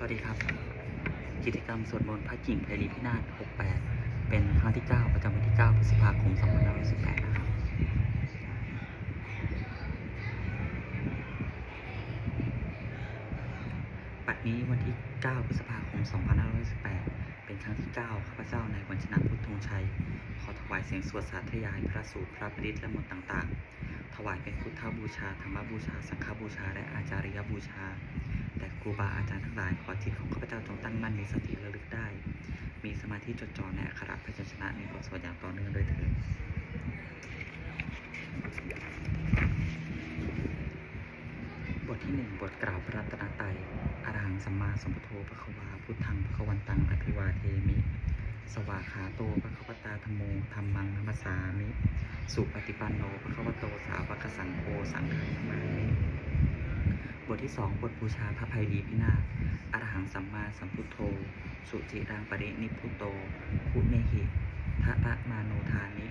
สวัสดีครับ กิจกรรมสวดมนต์พระกิ่งไพรีพินาศ68 เป็นครั้งที่ 9 ประจำวันที่ 9 พฤษภาคม 2518นะครับปัดนี้วันที่ 9 พฤษภาคม 2518 เป็นครั้งที่ 9 ข้าพเจ้าในวันชนะพุทธงชัย ขอถวายเสียงสวดสาธยายพระสูตรพระปริตและมนต์ต่าง ๆ ถวายเป็นพุทธบูชา ธรรมบูชา สังฆบูชา และอาจาริยบูชา แต่ครูบาอาจารย์ทั้งหลายขอจิตของข้าพเจ้าจงตั้งมั่นมีสติระลึกได้ มีสมาธิจดจ่อในอักขระพยัญชนะในบทสวดอย่างต่อเนื่องโดยเถิดบทที่หนึ่งบทกล่าวพระรัตนตรัยอรหังสัมมาสัมพุทโธพระควาพุทธังพระควันตังอภิวาเทมิ สวาขาโตพระควตาธรมโมธรรมังนัมสสามิ สุปฏิปันโนพระควโตสาวกสังโฆสังฆังนามามิ บทที่สองบทบูชาพระภัยดีพินาศอรหังสัมมาสัมพุทโธ สุจิรังปรินิพุโตคุเนหิทะทะมาโนทานิ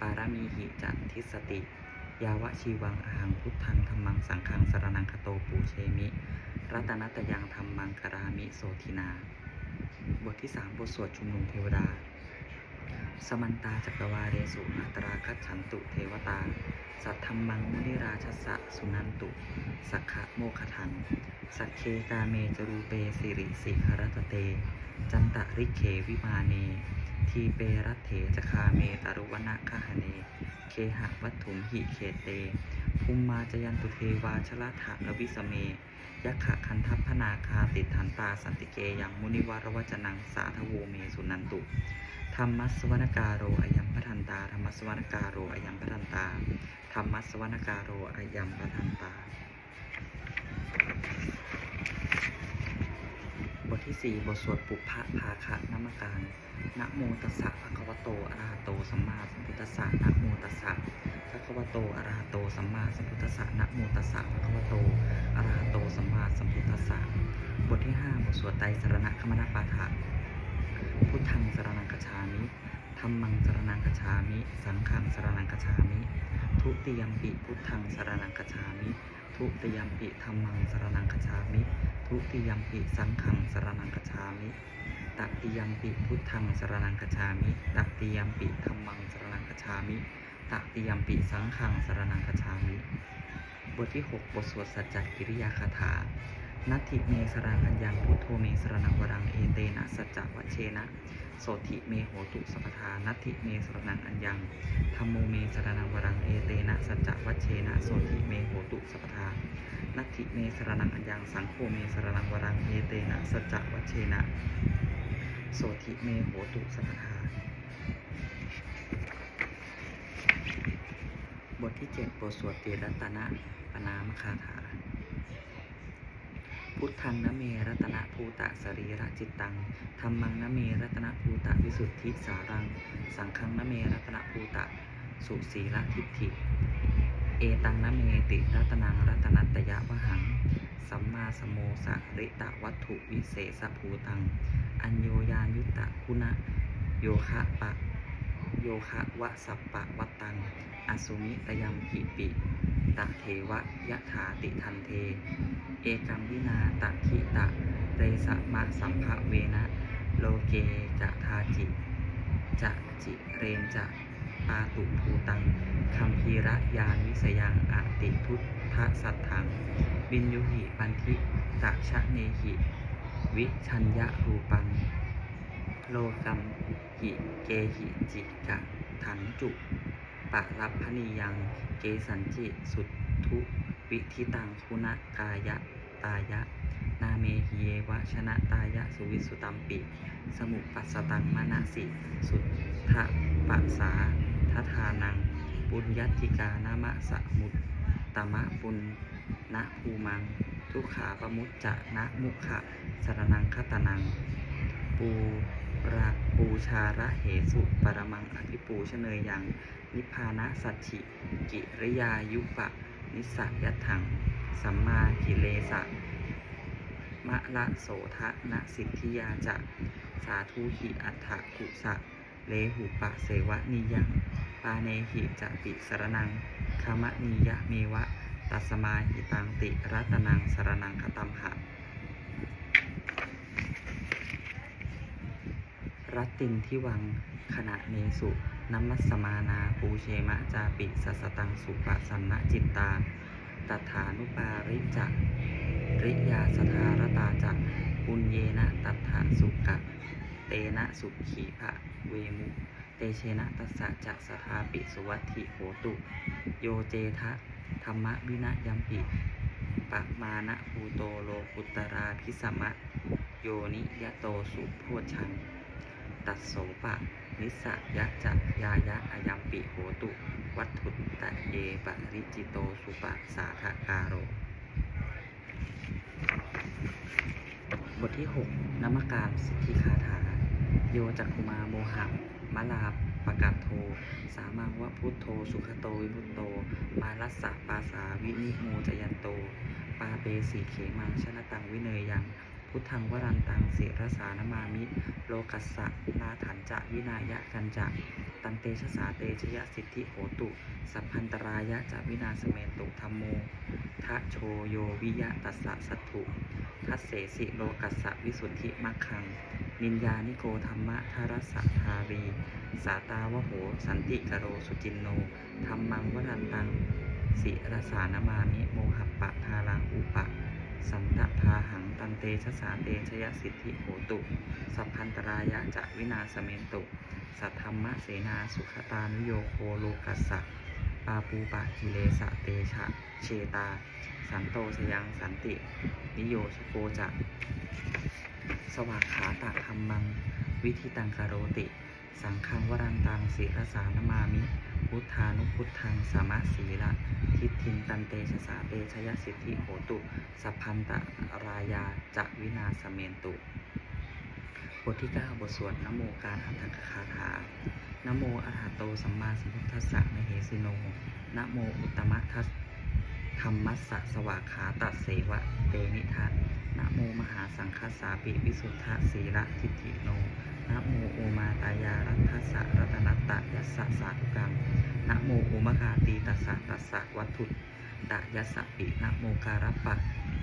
ปารามีหิจันทิสติ ยาวะชีวังอหังพุทธังธรรมังสังฆังสรนังคโตปูเชมิ รัตนัตยังธรรมังกรามิโสทินา บทที่สามบทสวดชุมนุมเทวดา สมันตาจักรวาเรสุอัตราคัจฉันตุเทวตา สัทธรรมังมุนิราชสสะสุนันตุ สักขะโมคทัง สักเคกาเมจรูเปสิริสิคารตเต จันตะริเขวิมาเน ทีเปรัตเถจคาเมตารุวนะคหเน เคหะวัตถุมหิเขเต ภูมมาจยันตุเทวาชลถะระวิสเมยักขะคันทัพพนาคาติทันตาสันติเกยังมุนิวารวจนังสาทโวเมสุนันตุธรรมสวนการโรอายัมพทันตาธรรมสวนการโรอายัมพทันตา ธรรมัสวนการโรอายัมพทันตา บทที่ 4 บทสวดปุพพะภาคะนามการนะโมตัสสะภะคะวะโตอะระหะโตสัมมาสัมพุทธัสสะนะโมตัสสะภะคะวะโตอะระหะโตสัมมาสัมพุทธัสสะนะโมตัสสะภะคะวะโตอะระหะโตสัมมาสัมพุทธัสสะบทที่ 5 บทสวดไตรสรณะคมนปาฐะพุทธังสรนังคชามิธรรมังสรนังคชามิ สังฆังสรนังคชามิ ทุติยมปิพุทธังสรนังคชามิ ทุติยมปิธรรมังสรนังคชามิ ทุติยมปิสังขังสรนังคชามิตติยมปิพุทธังสรนังคชามิตติยมปิธรรมังสรนังคชามิตติยมปิสังขังสรนังคชามิ บทที่ 6 บทสวดสัจจกิริยาคาถานัตถิเมสรังอัญญังพุทโธเมสรนังวรังเอเตนะสัจจวัชเชนะ โสธิเมโหตุสัพพทานัตถิเมสรนังอัญญังธรรมโมเมสรนังวรังเอเตนะสัจจวัชเชนะโสธิเมโหตุสัพพทานัตถิเมสรนังอัญญังสังโฆเมสรนังวรังเอเตนะสัจจวัชเชนะโสธิเมโหตุสัพพทาบทที่ 7 บทสวดเตรัตนะปนามคาถา พุทธังนเมรัตนะภูตะสรีระจิตตังธรรมังนเมรัตนะภูตะวิสุทธิสารัง สังฆังนเมรัตนะภูตะสุสีละทิฏฐิ เอตังนเมติรัตนังรัตนัตยะวหัง สัมมาสมโมสะริตะวัตถุวิเศษภูตัง อัญโยยายุตตะคุณะโยคะปะ โยคะวะสัปปะวัตตัง อสุมิตยัมหิปิ ตะเทวะยะถาติทันเท เอกัมวินาตะทิตะ เรสะมะสัมภะเวนะ โลเกจะทาจิ จะจิเรนจะปาตุภูตังคัมภีระยานวิสยังอาติทุตทะสัตถังบินยุหิปันทิตะชะเนหิ วิชัญญะรูปัง โลกัมหิเกหิจิกะถังจุ ปะรับพนียัง เกสันจิสุทุวิธิตังคุณกายะตายะ นาเมหิเยวะชนะตายะสุวิสุตัมปิ สมุปัสตังมณสิ สุทธะปัสสาททานัง ปุญญัตติกานามะสมุตตมะปุณนะภูมัง ทุขาปมุจจะนะมุขะสรนังคตนัง ปู ระปูชาระเหสุปรมังอภิปูชเนยยัง นิพพานะสัจฉิกิริยายุปะ นิสัยถัง สัมมากิเลสะมะละโสทะนะสิทธิยาจะสาธุหิอัฏฐกุสะ เลหุปะเสวะนิยังปาเนหิจะติสรนังคามะนียะเมวะ ตัสมาหิตังติรัตนังสรนังคตัมหะ รัตตินทิวังขณะเนสุนัมมัสมานาปูเชมะจาปิสัสตังสุปะสันนะจิตตาตถานุปาริจักริยาสทารตาจักปุญเยนะตัทธะสุกะ เตนะสุขีภะเวมุ เตเชนะตัสสะจะสทาปิสุวัตถิโหตุ โยเจทะธรรมวินะยัมปิปะมานะภูโตโลกุตราพิสมะ โยนิยะโตสุโพชัง ตัสโสปะ นิสยะจะยายะอายัมปิโหตุ วัตถุตตะเยปะริจิโตสุปะสาทกาโร บทที่ 6นมการสิทธิคาถา โยจักคุมาโมหะมะลาปะกาศโท สามังวะพุทโธ สุขโต วิมุตโต มาลัสสะปาสาวินิโมจยันโต ปาเปสีเขมังชนะตังวิเนยยัง พุทธังวรันตังเสรสานมามิ โลกัสสะนาถันจะวินายะกันจะตันเตชะสาเตชยสิทธิโหตุ สัพพันตรายะจะวินาสเมตุธรรมโมทะโชโยวิยะตัสสะสัตถุทัสเสสิโลกัสสะวิสุทธิมัคคัง นินยานิโกธรรมะทารสะทารี สาตาวโห สันติกโรสุจินโนธรรมังวรันตังสิรสานามามิโมหปปะทารังอุปะ สันตพาหังตันเตชะสาเตชยสิทธิโหตุ สัพพันตรายะจะวินาสเมนตุ สัทธรรมะเสนาสุขตานุโยโคโลกัสสะปาปูปะกิเลสะเตชะเชตา สันโตชยังสันติ นิโยชโกจะ สวากขาตะธรรมัง วิธิตังคาโรติ สังฆังวรันตังศิรสานมามิ พุทธานุพุทธังสามะสีละทิฏฐินตันเตชะสาเตชยสิทธิโหตุ สัพพันตรายาจะวินาสเมนตุบทที่ 9 บทสวดนโมการอัตถกคาถานโมอะระหะโตสัมมาสัมพุทธัสสะมเหสิโนนโมอุตตมะทัสธรรมัสสะสวากขาตัดเสวะเตนิทัสนโมมหาสังคัสาปิวิสุทธะสีระทิฏฐิโน นะโมโอมาตายารัตสะรัตนัตตะยัสสะสาธุกังนะโมโอมคาตีตัสสะตัสสะวัตถุตะยัสสะปินะโมการัปะ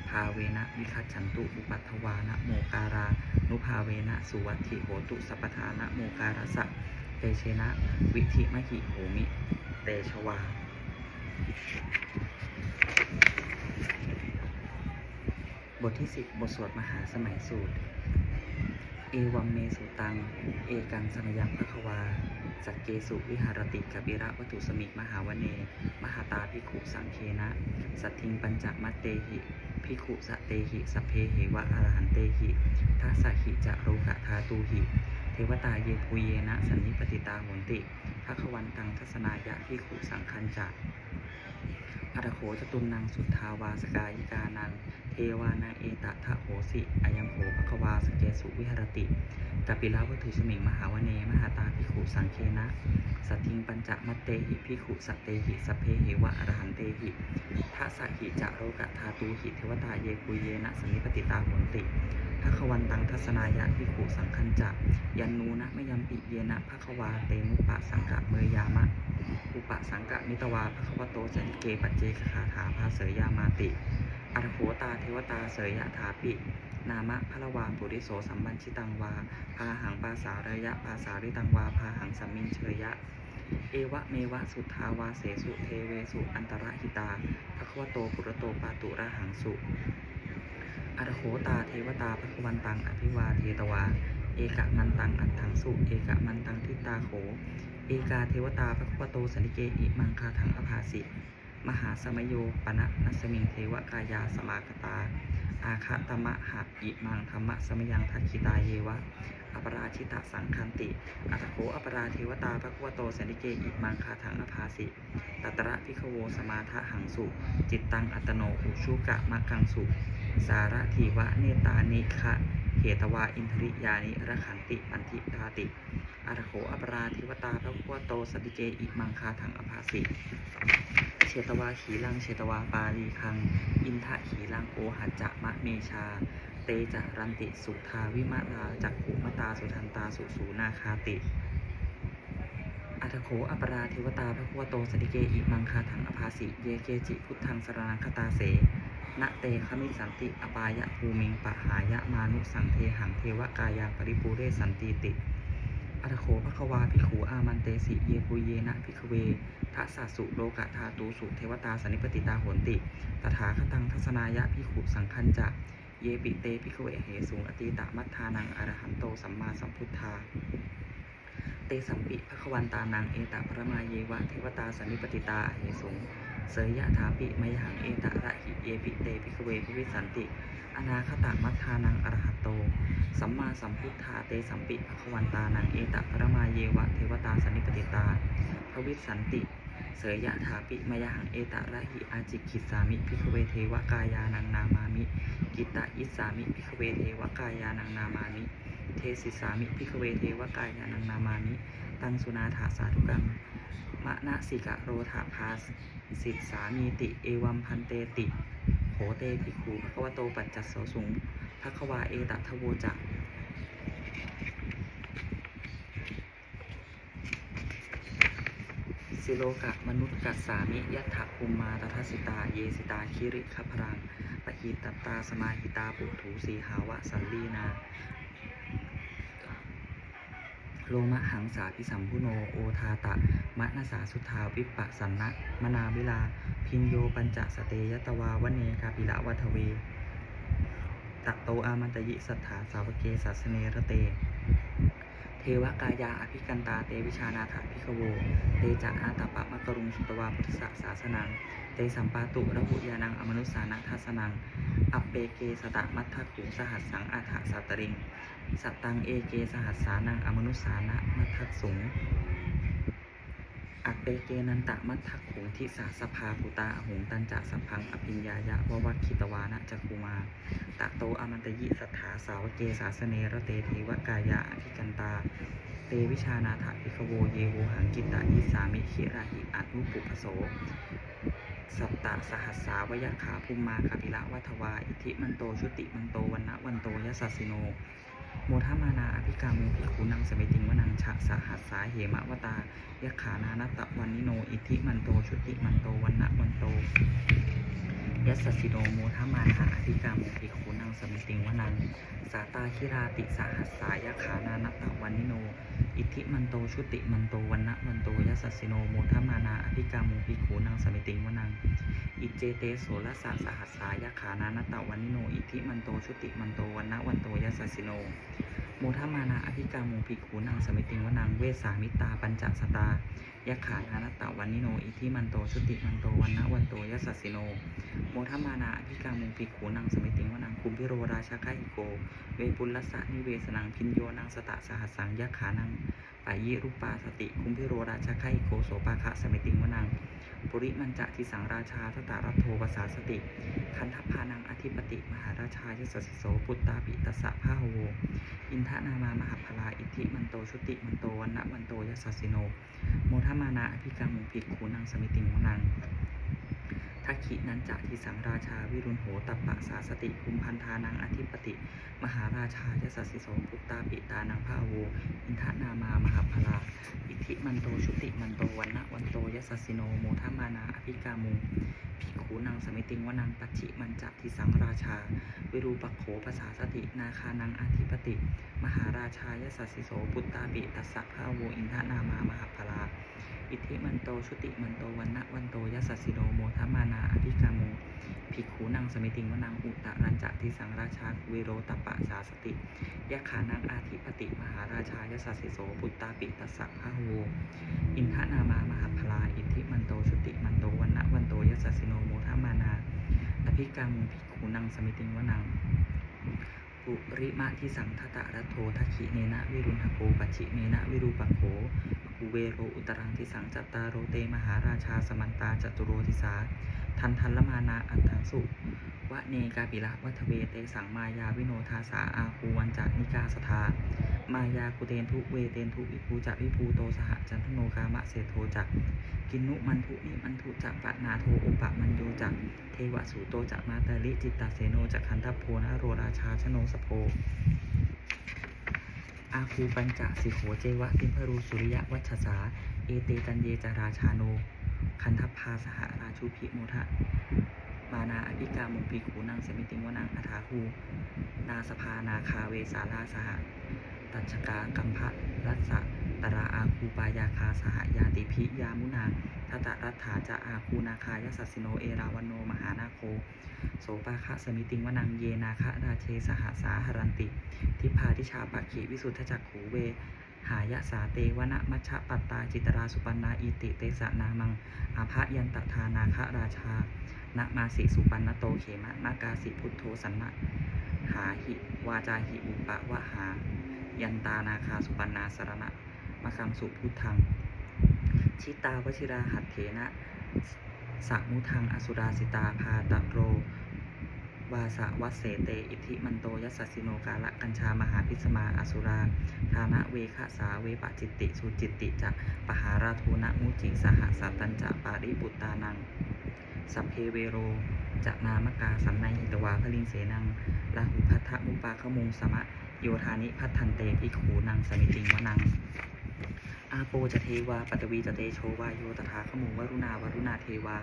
ภาเวนะวิคัจฉันตุอุปัฏฐวานะโมการานุภาเวนะสุวัตถิโหตุสัพพทานะโมการสะเตเชนะวิธิมหิโหมิ เตชวาบทที่ 10 บทสวดมหาสมัยสูตร เอวัมเมสุตัง เอกังสมยังพะควา สักเกสุวิหารติกบิระวัตุสมิกมหาวเน มหาตาภิขุสังเคนะ สัตทิงปัญจมัตเตหิภิขุสเตหิสพเพเหวะอรหันเตหิทัสสหิจะโรกะทาตูหิ เทวตาเยภูเยนะ สันนิปติตาโหนติภควันตังทัศนายะภิขุสังคัญจะ อัตโขจตุมนังสุทธาวาสกายิกานันเทวานาเอตะทะโหสิอายังโหภควาสเกสุวิหรติกัปปิลาวัตถุสมิงมหาวเน มหาตาภิขุสังเคนะสัตทิงปัญจมัตเตหิภิขุสัตเตหิสพเพหิวะอรหันเตหิทัสสะหิจะโรกะทาตูหิเทวตาเยปุเยนะสมิปติตาโหนติภควันตังทัศนายะภิขุสังคัญจะยันนูนะไมยัมปิเยนะภควาเตมุปะสังกะเมยามะ อุปสังกะมิตวาภควโตจันเกปัจเจคาถาภาเสยยามาติอัตโขตาเทวตาเสยยะถาปิ นามะพระวาปุริโสสัมบัญชิตังวา พาหังปาสาระยะปาสาริตังวา พาหังสัมมินเชยยะ เอวะเมวะสุทาวาเสสุเทเวสุอันตรหิตาภควโตปุรโตปาตุระหังสุอัตโขตาเทวตาภควันตังอภิวาเทตวา เอกะมันตังอัตถังสุ เอกะมันตังทิตาโข เอกาเทวตาภควโตสันนิเกอิมังคาถังอภาสิ มหาสมโยปนะนัสมิงเทวกายาสมาคตา อาคตมะหะอิมังธรรมะสมยังทักขิตาเยวะอปราชิตะสังคันติอัตโขอปราเทวตาภควโตสันนิเกอิมังคาถังอภาสิ ตัตระพิขโวสมาทะหังสุ จิตตังอัตโนอุชุกะมักกังสุ สาระทีวะเนตานิคะ เหตวาอินทริยานิระขันติปันทิทาติอารโขอปราธิวตาพระพุทโตสติเกอิมังคาถังอภาสิเชตวาขีลังเชตวาปาลีคัง อินทะขีลังโอหัจจะมะเมชา เตจะรันติสุทาวิมะลาจักขุมตาสุทันตาสุสูนาคาติอัตโขอปราเทวตาพระพุทโตสติเกอิมังคาถังอภาสิ เยเกจิพุทธังสรนังคตาเส นะเตขมิสันติอปายะภูมิงปะหายะมานุสังเทหังเทวกายังปริปูเรสันติติอัตโคภควาภิขูอามันเตสิเยปุเยนะภิกเวทัสสะสุโลกะธาตูสุเทวตาสันิปติตาโหนติ ตถาคตังทัศนายะภิขุสังคัญจะเยปิเตภิกเวเหสุงอติตะมัทธานังอรหันโตสัมมาสัมพุทธา เตสัมปิภควันตานังเอตะพระมาเยวะเทวตาสันิปติตาเหสุง เสยยะถาปิมยหังเอตะระหิเยปิเตภิกเวภิวิสันติ อนาคตะมัทธานังอรหัตโต สัมมาสัมพุทธาเตสัมปิภควันตานังเอตะพระมาเยวะเทวตาสันนิปติตาภวิสันติ เสยยะถาปิมยหังเอตะระหิอาจิกิสามิภิกเวเทวกายานังนามามิ กิตตะอิสามิภิกเวเทวกายานังนามามิ เทสิสามิภิกเวเทวกายานังนามามิ ตังสุนาถาสาธุกัง มะนะสิกะโรธาภาสิทสามีติ เอวัมพันเตติโหเตภิกขุภควโตปัจจัสโสสุงภควาเอตทโวจักสิโลกะมนุษย์กัสสามิยัตถคุมมาตทัสิตา เยสิตาคิริขพรังปะหิตตตาสมาหิตาปุถุสีหาวะสันลีนา โลมะหังสาพิสัมพุโนโอทาตะมะนาสาสุทาวิปปะสันนะมนาวิลา พินโยปัญจสเตยตวาวเนกาปิละวัทเวตะโตอามันตยิสัทธาสาวเกสัสเนระเต วกายาอภิกันตาเตวิชานาถาพิคโว เตจะอาตาปะมะกรุงสุตวาพุทธสสาสนัง เตสัมปาตุระหุยานังอมนุสานาทัสนัง อัปเปเกสตะมัทธขุสหัสสังอาถาสัตริง สัตตังเอเกสหัสสานังอมนุสานะมัทธสุง อัปเปเกนันตะมัทธขุงทิสาสภาปุตาหงตันจะสัมพังอภิญญายะววัคคิตวานะจักคุมาตะโตอมันตยิสัทธาสาวเกสาสเนระเตเทวกายะอภิกันตา เตวิชานาถาภิกขโวเยโวหังกิตายิสามิขิราหิอนุปุปโส สัตตะสหัสสาวยขาภูมิมาคาปิละวัทวา อิทิมันโตชุติมันโตวันนะวันโตยสสสิโน โมทามานาอภิกามุภิขุนังสเมติงวนังชะสหัสสาเหมะวตายะขานานัตตะวันนิโน อิทิมันโต ชุติมันโตวันนะวันโตยัสสสิโนโมทมานาอภิกามุภิขุนังสเมติงวนังสาตาคิราติสหัสสายะขานานัตตะวันนิโน อิทิมันโต ชุติมันโตวันนะวันโตยัสสสิโนโมทมานาอภิกามุภิขุนังสเมติงวนัง อิเจเตโสรสะสหัสสายะขานานัตตะวันนิโน อิทิมันโตชุติมันโตวันนะวันโตยัสสิโนโมทมานาอภิกามุภิกขุนังสเมติงวนังเวสามิตาปัญจสตายะขานานัตตะวันนิโน อิทิมันโตชุติมันโตวันนะวันโตยัสสิโน โมทมานาอภิกามุภิกขุนังสเมติงวนังคุมพิโรราชาคาหิโก เวปุลสะนิเวสนังพินโยนังสตะสหัสสังยะขานัง ปายิรุปาสติคุมพิโรราชาคาหิโคโสปาคะสมิติมวนังปุริมันจะทิสังราชาทตารัตโทวสาสติ คันทพานังอธิปติ มหาราชายสสิโสปุตตาปิตสะพาโหโวอินทนามามหาพลาอิทธิมันโตชุติมันโตวันนะมันโตยสสสิโน โมทมานะอภิกรรมุภิกขุนังสมิติมวนัง ทักขินันจะทิสังราชาวิรุณโหตัปปะสาสติคุมพันธานังอธิปติ มหาราชายสสิสสปุตตาปิตานังพาโวอินทนามามหาพลาอิทธิมันโตชุติมันโตวันนะวันโตยสสสิโนโมทมานาอภิกามุ ภิกขุนังสมิติงวนังปัจฉิมันจะทิสังราชา วิรูปักโขภาษาสตินาคานังอธิปติ มหาราชายสสิโสปุตตาปิตัสสะพาโวอินทนามามหาพลาอิทธิมันโตชุติมันโตวันนะวันโตยัสสิโนโมทมานาอภิกามุภิกขุนังสมิติงวนังอุตตะรัญจะทิสังราชาวิโรตปะสาสติยะขานังอาธิปติมหาราชายัสสิโสปุตตาปิตัสสะพะโวอินทนามามหาพลาอิทธิมันโตชุติมันโตวันนะวันโตยัสสิโนโมทมานาอ ภิกามุภิกขุนังสมิติงวนังปุริมะทิสังทตะระโททักขิเนนะวิรุณหโกปัจฉิเนนะวิรูปักโขกุเวโรอุตรังทิสังจัตตาโรเตมหาราชาสมันตาจตุโรทิสา ทันทันละมานาอัตถังสุวะเนกาปิละวัทเวเตสังมายาวิโนทาสาอาคูวันจานิกาสทามายากุเตนทุเวเตนทุวิภูจักวิภูโตสหจันทโนกามะเสโทจักกินุมันทุนิมันทุจักปะนาโทอุปะมันโยจักเทวสูโตจักมาตาลิจิตตาเสโนจักขันทัพโพนะโรราชาชโนสโพอาคูปัญจสิโขเจวะติมพรูสุริยะวัชสา เอเตตันเยจาราชาโน คันทัพพาสหราชูพิโมทะมานาอภิกามุปีขูนังเสมิติงวนังอัฐาหูนาสภานาคาเวสาราสหตัชกากัมภะรัสสะตราอาคูปายาคาสหยาติพิยามุนาทัตรัฐาจะอาคูนาคายสัสสิโนเอราวันโนมหานาโค โสปาคะสมิติงวนังเยนาคะราเชสหสาหรันติ ทิพาทิชาปักขีวิสุทธจักขูเว หายะสาเตวนะมัชะปัตตาจิตราสุปันนาอิติเตสะนามังอาภะยันตทานาคะราชานมาสิสุปันนโตเขมะนากาสิพุทโธสันนะหาหิวาจาหิอุปะวะหา ยันตานาคาสุปันนาสรณะมะคังสุพุทธัง ชิตาวชิราหัตเถนะสัมุทังอสุราสิตาพาตะโร วาสะวัสเสเต อิทิมันโตยัสสสิโนกาละกัญชามหาพิสมาอสุราทานะเวคะสาเวปจิตติสุจิตติจะปหาราทูนะมุจิสหสัตตัญจะปาริปุตตานัง สัพเพเวโรจะนามกาสันในหิตวาพลิงเสนังลาหุพัทธมุปาขมุงสมะโยธานิพัทธันเตพิขูนังสมิติงวนัง อาโปจะเทวาปัตวีจะเตโชวาโยตถาขมุงวรุณาวรุณาเทวา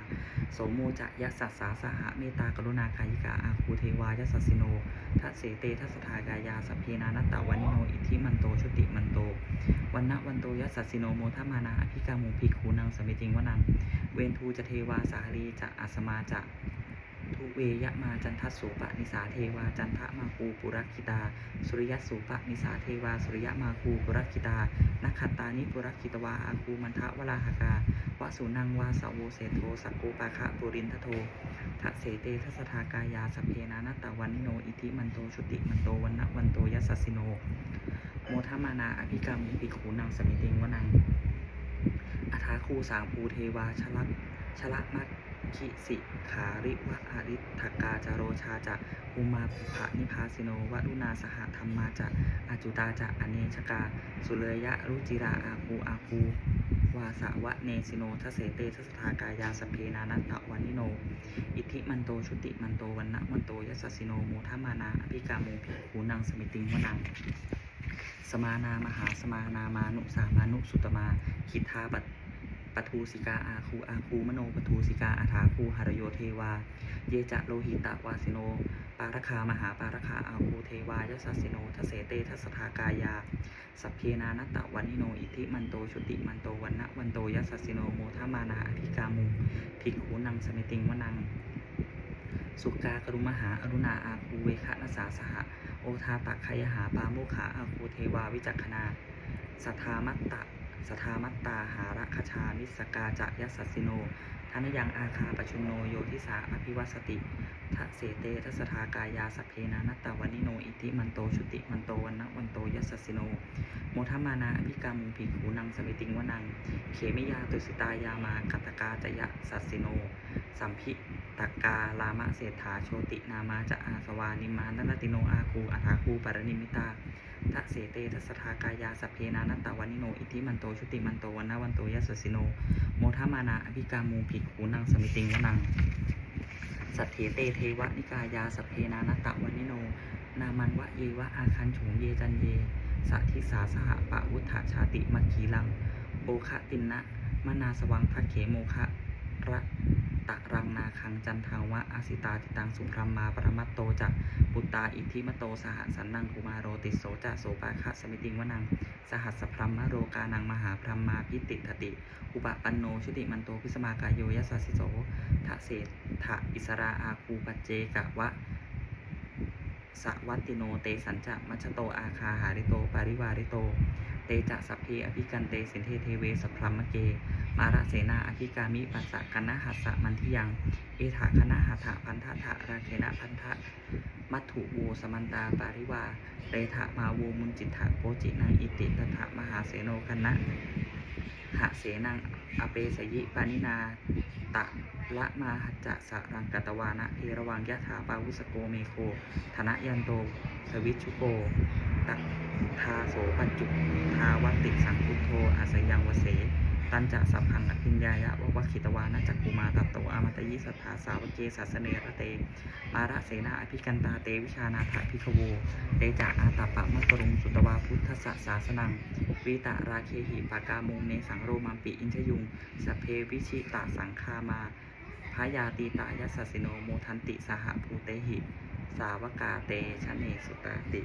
โสโมจะยัสสัสสาสหะเมตตากรุณาคายิกาอาคูเทวายัสสสิโนทัสเสเตทัสสทากายาสัพเพนานัตตาวันิโนอิทธิมันโตชุติมันโตวันนวันโตยัสสสิโนโมทมานาอภิกามุภิกขูนังสมิติงวนังเวนทูจะเทวาสาลีจะอัสมาจะ ทุเวยะมาจันทัสสูปะนิสาเทวาจันทะมาคูปุรักขิตา สุริยสูปะนิสาเทวาสุริยมาคูปุรักขิตานักขัตตานิปุรักขิตวาอาคูมันทะวราหากาวสุนังวาสาวโวเสโทสักโกปาคะปุรินทโททะเสเตทัสทากายาสเพนานัตตาวันิโนอิทิมันโตชุติมันโตวันนะวันโตยัสสสิโน โมทมานาอภิกรรมภิขูนังสมิติงวนังอัฐาคูสางภูเทวาชลักชละมัค คิสิขาริวะอาริทกาจารโรชาจะอุมาภุภะนิพาสิโนวรุณาสหธรรมาจะอาจุตาจะอเนชกา สุเลยะรุจิราอาคูอาคูวาสะวะเนสิโนทเสเตทสทากายาสเพนานัตตะวันิโน อิทิมันโตชุติมันโตวันนะวันโตยัสสิโนโมทมานาอภิกาโมภิกขูนังสมิติงวนังสมานามหาสมานามานุสามานุสุตมาคิทาปัต ปทูสิกาอาคูอาคูมโนปทูสิกาอาถาคูหรโยเทวา เยจะโลหิตะวาสิโน ปารคามหาปารคาอาคูเทวายสัสิโนทเสเตทัสทากายา สัพเพนานัตตะวันิโนอิทิมันโตชุติมันโตวันนะวันโตยสสสิโนโมทามานาอภิกามุภิกขูนังสมิติงวนังสุกากรุมหาอรุณาอาคูเวคะนสาสหะโอทาตักขยหาปาโมขาอาคูเทวาวิจักขณาสัทธามัตตะ สทธามัตตาหาระคชานิสกาจะยัสสิโนทานยังอาคาปชุมโนโยทิสาอภิวัสติทะเสเตทัสทากายาสพเพนานัตตาวนิโนอิติมันโตชุติมันโตวันนะวันโตยัสสิโน โมทมานาอภิกรรมุภิกขูนังสมิติงวนัง เขมิยาตุสิตายามากัตตกาจะยะสัสสิโน สัมพิตกาลามะเศรษฐาโชตินามาจะอาสวานิมานตนติโนอาคูอัฐาคูปารนิมิตา ทะเสเตทัสทากายาสพเพนานัตตาวันิโน อิทิมันโตชุติมันโตวันนาวันโตยัสสสิโน โมทมานาอภิกามูภิกขูนังสมิติงวนัง สัทเถเตเทวนิกายาสพเพนานัตตวันิโน นามันวะเยวะอาคันโฉงเยจันเยสัทธิสาสหปะวุฒาชาติมัคคีลังโอคะตินนะมนาสวังภะเขโมคะ ตะรังนาคังจันทังวะอาสิตาติตังสุพรมมาปรมัตโตจักปุตตาอิทธิมโตสหสันนังกุมาโรติโสจะโสปาคะสมิติงวนัง สหัสสพรมมโรกานังมหาพรมมาพิติทติ อุปปันโนชุติมันโตพิสมากายโยยัสสสิโสทะเศทะอิสราอาคูปัจเจกะวะสวัตติโนเตสัญจะมัชโตอาคาหาริโตปาริวาริโต เตจะสัพเพอภิกันเตสินเทเทเวสพรัมเก มาระเสนาอภิกามิปัสสะคณะหัสสะมันทิยัง เอถาคณะหัตถะพันธะทะราเคนะพันธะมัตถุโวสมันตาปาริวา เรถะมาโวมุนจิตถะโกจินังอิติตถะมหาเสโนคณะหะเสนังอเปสยิปานินาตะละมาหัจจะสะรังกตวานะเทระวังยะถาปาวุสโกเมโคธนะยันโต สวิชุโกตัทาโสปัจจุทาวัติสังคุโทอาสยังวเส ตันจะสัพพังอภิญญายะวะวะขิตวานะจักกุมาตัตโตอามตยิสัทธาสาวกเกสัสเนระเตมาระเสนาอภิกันตาเตวิชานาถาพิคโวเตจะอาตาปะมัตรุงสุตวาพุทธสสาสนังวิตาราเคหิปากามุงเนสังโรมัมปิอินทยุงสเพวิชิตาสังคามาพายาตีตายัสสสิโนโมทันติสหภูเตหิ สาวกาเตชะเนสุตติ